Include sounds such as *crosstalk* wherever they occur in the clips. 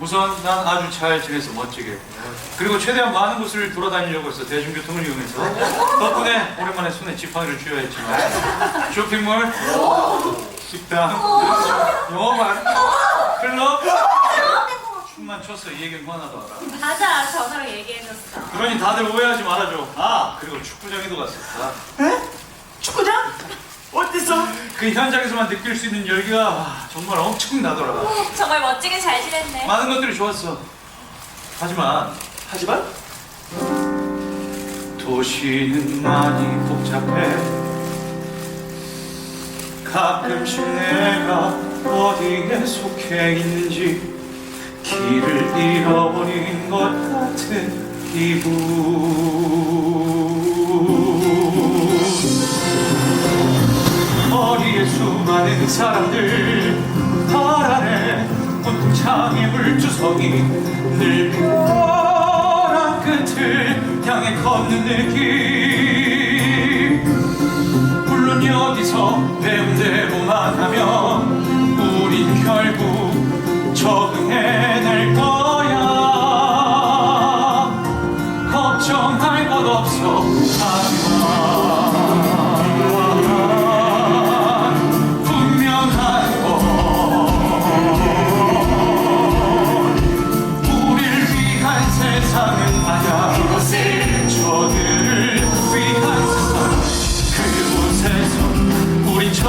우선 난 아주 잘 지내서 멋지게. 그리고 최대한 많은 곳을 돌아다니려고 했어 대중교통을 이용해서 덕분에 오랜만에 손에 지팡이를 쥐어야 했지만 쇼핑몰 식당 영화관 클럽 춤만 췄어 이 얘기는 뭐 하나도 알아. 맞아 전화로 얘기해줬어. 그러니 다들 오해하지 말아줘. 아 그리고 축구장에도 갔었다. 축구장? 어디서? 그 현장에서만 느낄 수 있는 열기가 와, 정말 엄청나더라 정말 멋지게 잘 지냈네. 많은 것들이 좋았어. 하지만 하지만? 도시는 많이 복잡해. 가끔씩 내가 어디에 속해 있는지 길을 잃어버린 것 같은 기분 많은 사람들 발 아래 온통 창의 물주성이 늘 뻔한 끝을 향해 걷는 느낌. 물론 여기서 배운 대로만 하면 우린 결국 적응해낼 거야. 걱정할 것 없어 하지만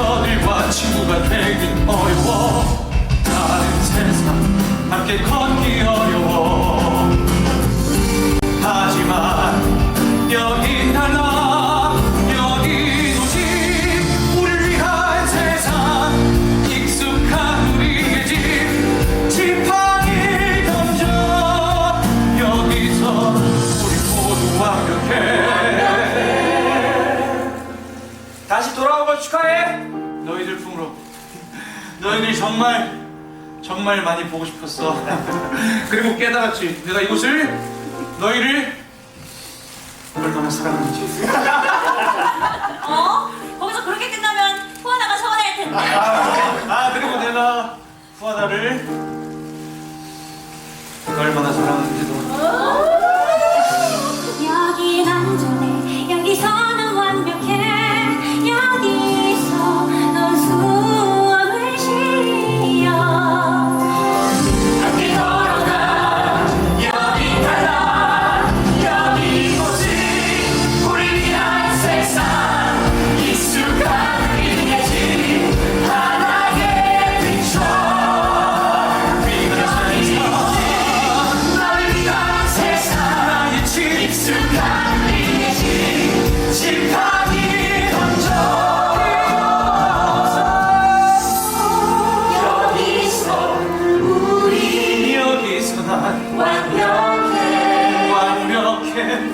저들과 친구가 되긴 어려워. 다른 세상 함께 걷기 어려워. 하지만 여긴 달라 여긴 오직 우릴 위한 세상 익숙한 우리의 집. 지팡이 던져. 여기서 우리 모두 완벽해 걸 축하해. 너희들 품으로. 너희들이 정말 정말 많이 보고 싶었어. *laughs* 그리고 깨달았지. 내가 이곳을 너희를 얼마나 사랑하는지. *laughs* 어? 거기서 그렇게 끝나면 후아나가 서운할 텐데. 아 그리고 내가 후아나를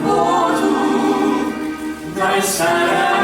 모두 널 사랑